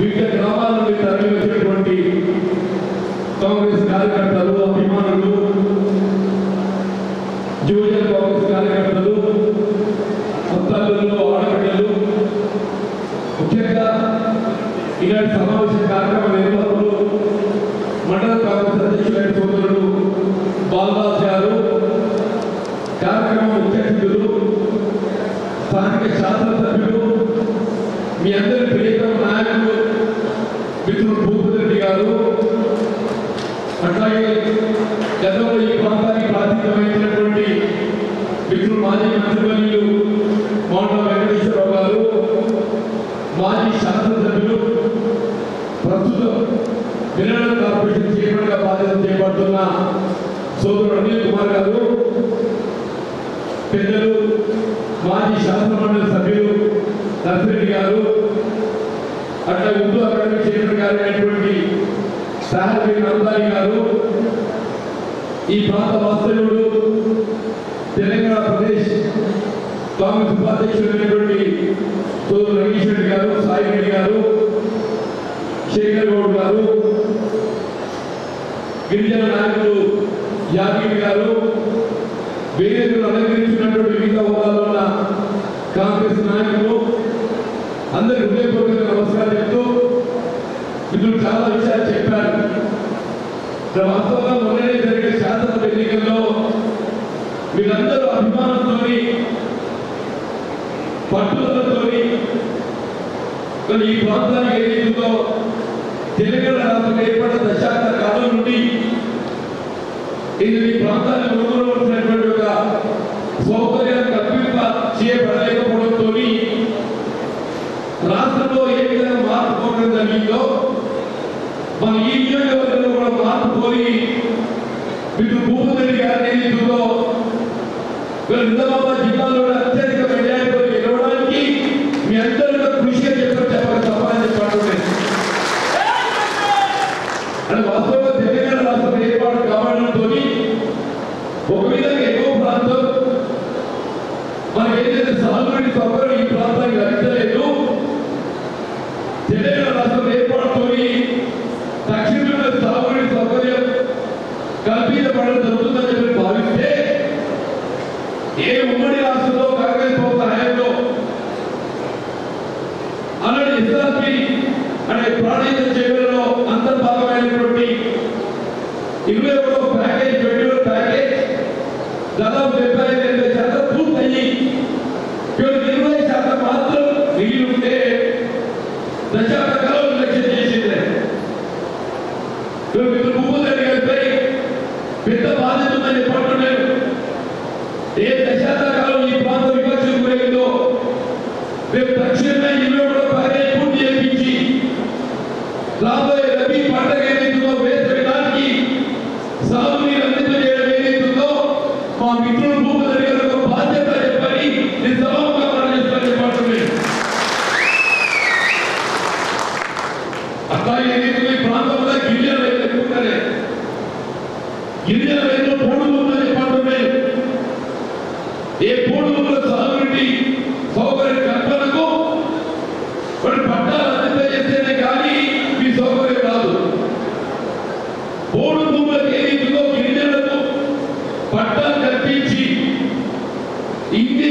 వివిధ గ్రామాల నుండి తరలి వచ్చినటువంటి కాంగ్రెస్ కార్యకర్తలు అభిమానులు జూనియర్ కాంగ్రెస్ కార్యకర్తలు మొత్తాలలో ఆడబిడ్డలు ముఖ్యంగా ఇలాంటి సమావేశ కార్యక్రమ నిర్వాహకులు మండల కాంగ్రెస్ అధ్యక్షులైన సోదరుడు బాలరాజ్ గారు కార్యక్రమ ముఖ్య అతిథులు స్థానిక శాసనసభ్యులు మీ అందరూ అట్లాగే గతంలో ఈ ప్రాంతానికి ప్రాతినిధ్యం మిత్రులు మాజీ మంత్రివర్యులు మౌంట వెంకటేశ్వరరావు గారు మాజీ శాసనసభ్యులు ప్రస్తుతం మినరల్ కార్పొరేషన్ చైర్మన్గా బాధ్యత చేపడుతున్న సోదరుడు అనిల్ కుమార్ గారు పెద్దలు మాజీ శాసనమండలి సభ్యులు నర్సిరెడ్డి గారు అట్లా ఉర్దూ అకాడమీ చైర్మన్ గారు అయినటువంటి సాహబీ నందాలి గారు ఈ ప్రాంత వాస్తవ్యుడు తెలంగాణ ప్రదేశ్ కాంగ్రెస్ ఉపాధ్యక్షుడైనటువంటి సోదరు రమేష్ రెడ్డి గారు సాయి రెడ్డి గారు శేఖర్ గౌడ్ గారు గిరిజన నాయకులు యాదగిరి గారు వేదికలు అలంకరించినటువంటి వివిధ హోదాలో ఉన్న కాంగ్రెస్ నాయకులు అందరి హృదయపూర్వక నమస్కారం చెప్తూ ఇందులో చాలా విషయాలు చెప్పారు. వాస్తవంగా మొన్ననే జరిగే శాసనసభ ఎన్నికల్లో మీరందరూ అభిమానంతో పట్టుదలతో ఈ ప్రాంతానికి ఏదైతుందో తెలంగాణ రాష్ట్రం ఏర్పడిన దశాబ్ద కాలం నుండి ఇది ఈ ప్రాంతాన్ని కొనుగోలువలసినటువంటి పెద్ద బాధ్యత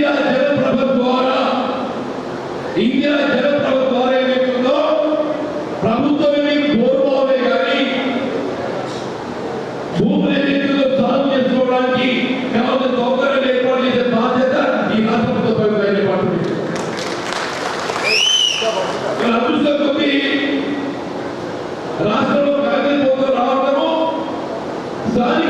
ఇందిరా జల ద్వారా ఇందిరా జల ద్వారా ప్రభుత్వమే మీకు కోరుకోవే కానీ భూములు ఏదైతుందో సాగు చేసుకోవడానికి కావాల్సిన సౌకర్యాలు ఏర్పాటు చేసే బాధ్యత ఈ రాష్ట్ర ప్రభుత్వం పడుతుంది. అదృష్టం రాష్ట్రంలో కాంగ్రెస్ ప్రభుత్వం రావడము స్థానిక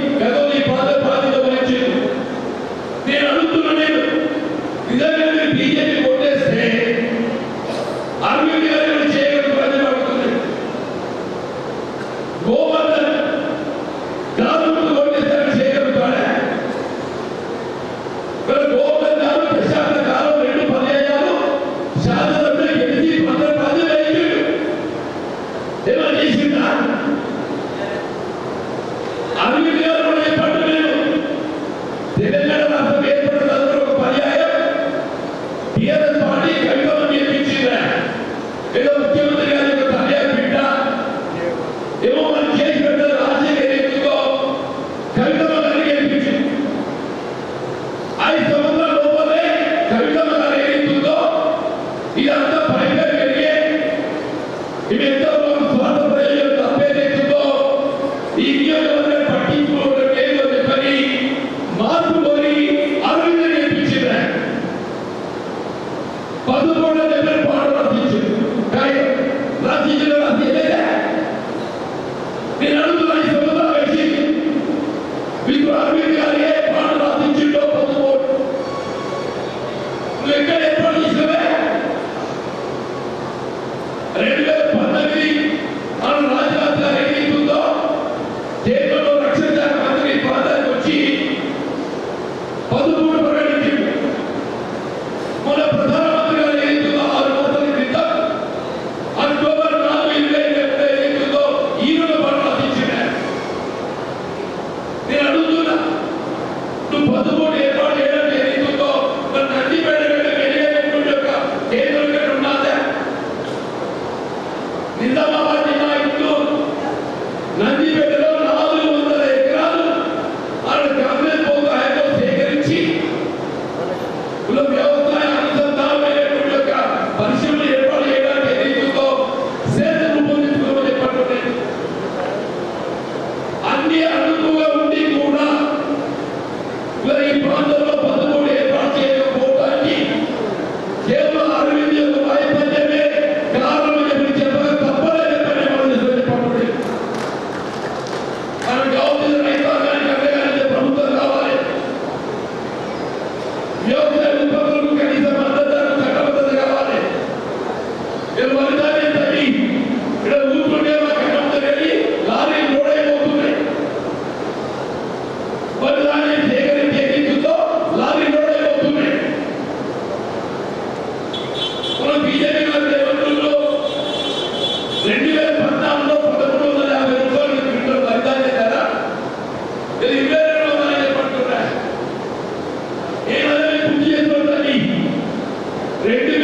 రెండు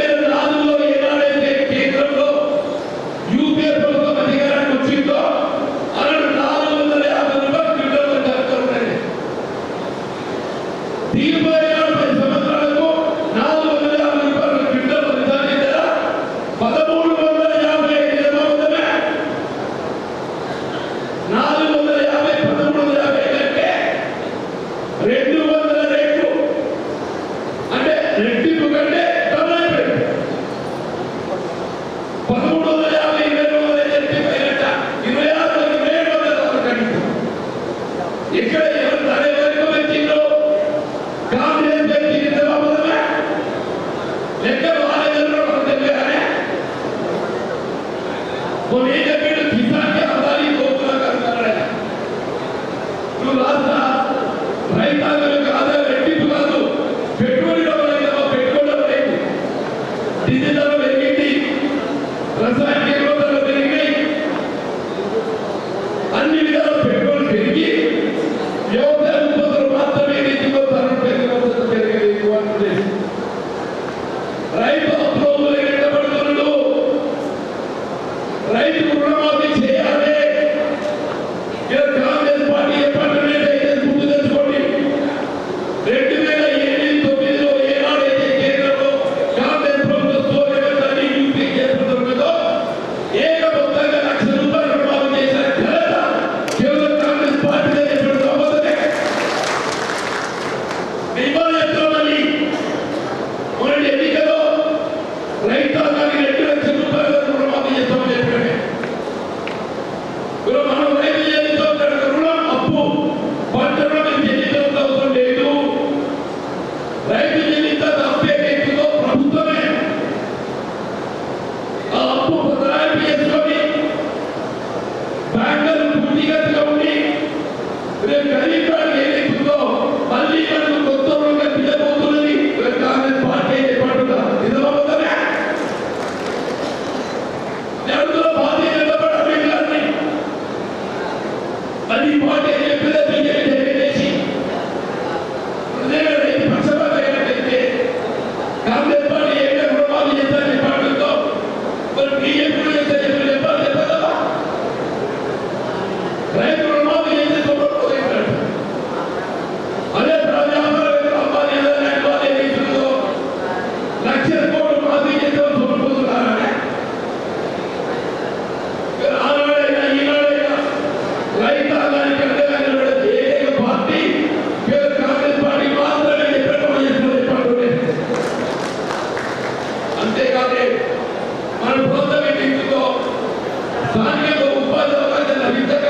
Thank you.